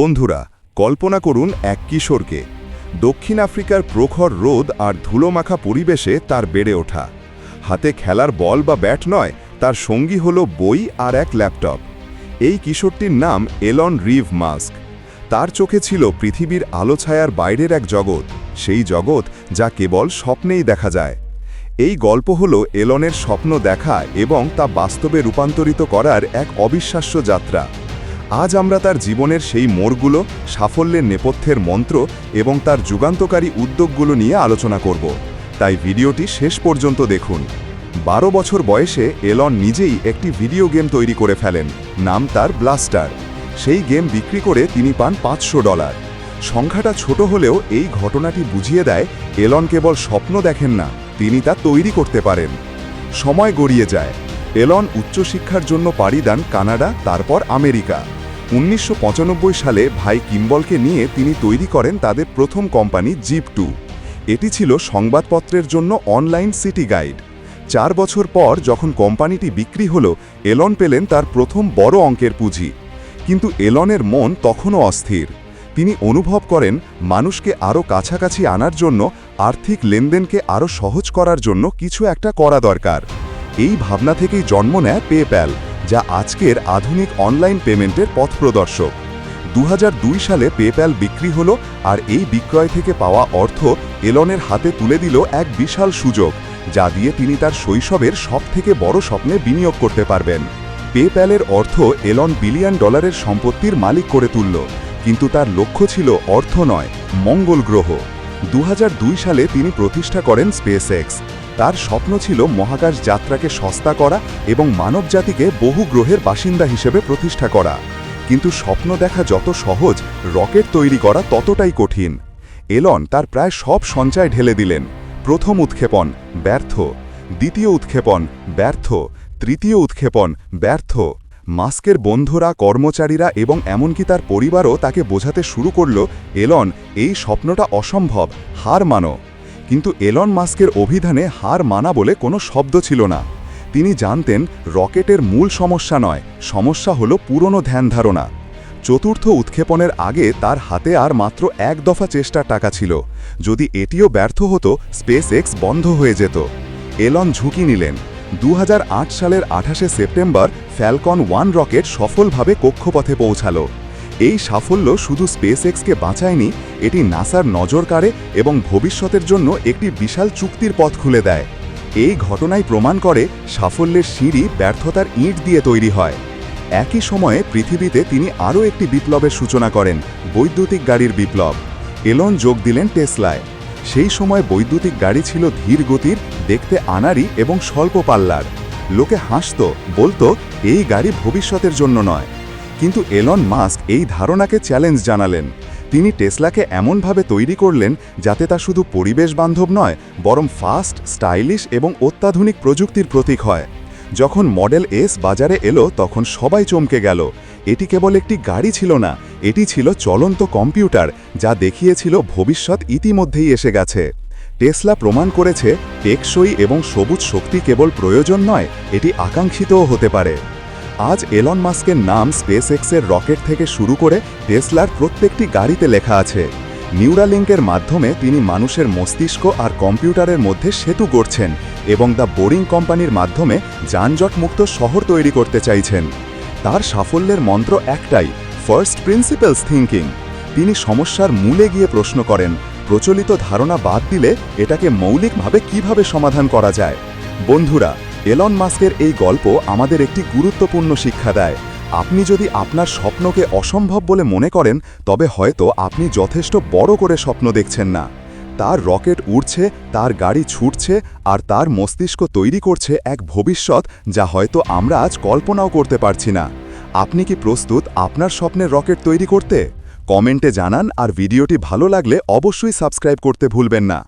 বন্ধুরা, কল্পনা করুন এক কিশোরকে। দক্ষিণ আফ্রিকার প্রখর রোদ আর ধুলোমাখা পরিবেশে তার বেড়ে ওঠা। হাতে খেলার বল বা ব্যাট নয়, তার সঙ্গী হল বই আর এক ল্যাপটপ। এই কিশোরটির নাম এলন রিভ মাস্ক। তার চোখে ছিল পৃথিবীর আলো ছায়ার বাইরের এক জগৎ, সেই জগৎ যা কেবল স্বপ্নেই দেখা যায়। এই গল্প হল এলনের স্বপ্ন দেখা এবং তা বাস্তবে রূপান্তরিত করার এক অবিশ্বাস্য যাত্রা। আজ আমরা তার জীবনের সেই মোড়গুলো, সাফল্যের নেপথ্যের মন্ত্র এবং তার যুগান্তকারী উদ্যোগগুলো নিয়ে আলোচনা করব। তাই ভিডিওটি শেষ পর্যন্ত দেখুন। বারো বছর বয়সে এলন নিজেই একটি ভিডিও গেম তৈরি করে ফেলেন, নাম তার ব্লাস্টার। সেই গেম বিক্রি করে তিনি পান পাঁচশো ডলার। সংখ্যাটা ছোট হলেও এই ঘটনাটি বুঝিয়ে দেয়, এলন কেবল স্বপ্ন দেখেন না, তিনি তা তৈরি করতে পারেন। সময় গড়িয়ে যায়। এলন উচ্চশিক্ষার জন্য পাড়ি দেন কানাডা, তারপর আমেরিকা। উনিশশো পঁচানব্বই সালে ভাই কিম্বলকে নিয়ে তিনি তৈরি করেন তাদের প্রথম কোম্পানি জিপ টু। এটি ছিল সংবাদপত্রের জন্য অনলাইন সিটি গাইড। চার বছর পর যখন কোম্পানিটি বিক্রি হল, এলন পেলেন তার প্রথম বড় অঙ্কের পুঁজি। কিন্তু এলনের মন তখনও অস্থির। তিনি অনুভব করেন, মানুষকে আরও কাছাকাছি আনার জন্য, আর্থিক লেনদেনকে আরও সহজ করার জন্য কিছু একটা করা দরকার। এই ভাবনা থেকেই জন্ম নেয় পেপ্যাল। যা আজকের আধুনিক অনলাইন পেমেন্টের পথপ্রদর্শক দু হাজার দুই সালে পেপ্যাল বিক্রি হলো আর এই বিক্রয় থেকে পাওয়া অর্থ এলনের হাতে তুলে দিল এক বিশাল সুযোগ, যা দিয়ে তিনি তার শৈশবের সবথেকে বড় স্বপ্নে বিনিয়োগ করতে পারবেন। পেপ্যালের অর্থ এলন বিলিয়ন ডলারের সম্পত্তির মালিক করে তুলল, কিন্তু তার লক্ষ্য ছিল অর্থ নয়, মঙ্গল গ্রহ। দু হাজার দুই সালে তিনি প্রতিষ্ঠা করেন স্পেসএক্স তার স্বপ্ন ছিল মহাকাশ যাত্রাকে সস্তা করা এবং মানবজাতিকে বহু গ্রহের বাসিন্দা হিসেবে প্রতিষ্ঠা করা। কিন্তু স্বপ্ন দেখা যত সহজ, রকেট তৈরি করা ততটাই কঠিন। এলন তার প্রায় সব সঞ্চয় ঢেলে দিলেন। প্রথম উৎক্ষেপণ, ব্যর্থ। দ্বিতীয় উৎক্ষেপণ, ব্যর্থ। তৃতীয় উৎক্ষেপণ, ব্যর্থ। মাস্কের বন্ধুরা, কর্মচারীরা এবং এমনকি তার পরিবারও তাকে বোঝাতে শুরু করল, এলন, এই স্বপ্নটা অসম্ভব, হার মানো। কিন্তু এলন মাস্কের অভিধানে হার মানা বলে কোনো শব্দ ছিল না। তিনি জানতেন, রকেটের মূল সমস্যা নয়, সমস্যা হলো পুরনো ধ্যান ধারণা। চতুর্থ উৎক্ষেপণের আগে তার হাতে আর মাত্র এক দফা চেষ্টার টাকা ছিল। যদি এটিও ব্যর্থ হতো স্পেস এক্স বন্ধ হয়ে যেত। এলন ঝুঁকি নিলেন। দু হাজার আট সালের আঠাশে সেপ্টেম্বর ফ্যালকন ওয়ান রকেট সফলভাবে কক্ষপথে পৌঁছালো। এই সাফল্য শুধু স্পেস এক্সকে বাঁচায়নি, এটি নাসার নজর কাড়ে এবং ভবিষ্যতের জন্য একটি বিশাল চুক্তির পথ খুলে দেয়। এই ঘটনাই প্রমাণ করে সাফল্যের সিঁড়ি ব্যর্থতার ইঁট দিয়ে তৈরি হয়। একই সময়ে পৃথিবীতে তিনি আরও একটি বিপ্লবের সূচনা করেন, বৈদ্যুতিক গাড়ির বিপ্লব। এলন যোগ দিলেন টেসলায়। সেই সময় বৈদ্যুতিক গাড়ি ছিল ধীর গতির, দেখতে আনারি এবং স্বল্প পাল্লার। লোকে হাসত, বলতো, এই গাড়ি ভবিষ্যতের জন্য নয়। কিন্তু এলন মাস্ক এই ধারণাকে চ্যালেঞ্জ জানালেন। তিনি টেসলাকে এমনভাবে তৈরি করলেন যাতে তা শুধু পরিবেশ বান্ধব নয়, বরং ফাস্ট, স্টাইলিশ এবং অত্যাধুনিক প্রযুক্তির প্রতীক হয়। যখন মডেল এস বাজারে এলো, তখন সবাই চমকে গেল। এটি কেবল একটি গাড়ি ছিল না, এটি ছিল চলন্ত কম্পিউটার, যা দেখিয়েছিল ভবিষ্যৎ ইতিমধ্যেই এসে গেছে। টেসলা প্রমাণ করেছে, টেকসই এবং সবুজ শক্তি কেবল প্রয়োজন নয়, এটি আকাঙ্ক্ষিতও হতে পারে। আজ এলন মাস্কের নাম স্পেস এক্সের রকেট থেকে শুরু করে টেসলার প্রত্যেকটি গাড়িতে লেখা আছে। নিউরালিঙ্কের মাধ্যমে তিনি মানুষের মস্তিষ্ক আর কম্পিউটারের মধ্যে সেতু গড়ছেন এবং দ্য বোরিং কোম্পানির মাধ্যমে যানজটমুক্ত শহর তৈরি করতে চাইছেন। তার সাফল্যের মন্ত্র একটাই ফার্স্ট প্রিন্সিপালস থিঙ্কিং তিনি সমস্যার মূলে গিয়ে প্রশ্ন করেন, প্রচলিত ধারণা বাদ দিলে এটাকে মৌলিকভাবে কীভাবে সমাধান করা যায়? বন্ধুরা এলন মাস্কের এই গল্প আমাদের একটি গুরুত্বপূর্ণ শিক্ষা দেয়। আপনি যদি আপনার স্বপ্নকে অসম্ভব বলে মনে করেন, তবে হয়তো আপনি যথেষ্ট বড় করে স্বপ্ন দেখছেন না। তার রকেট উড়ছে, তার গাড়ি ছুটছে, আর তার মস্তিষ্ক তৈরি করছে এক ভবিষ্যৎ যা হয়তো আমরা আজ কল্পনাও করতে পারছি না। আপনি কি প্রস্তুত আপনার স্বপ্নের রকেট তৈরি করতে? কমেন্টে জানান আর ভিডিওটি ভালো লাগলে অবশ্যই সাবস্ক্রাইব করতে ভুলবেন না।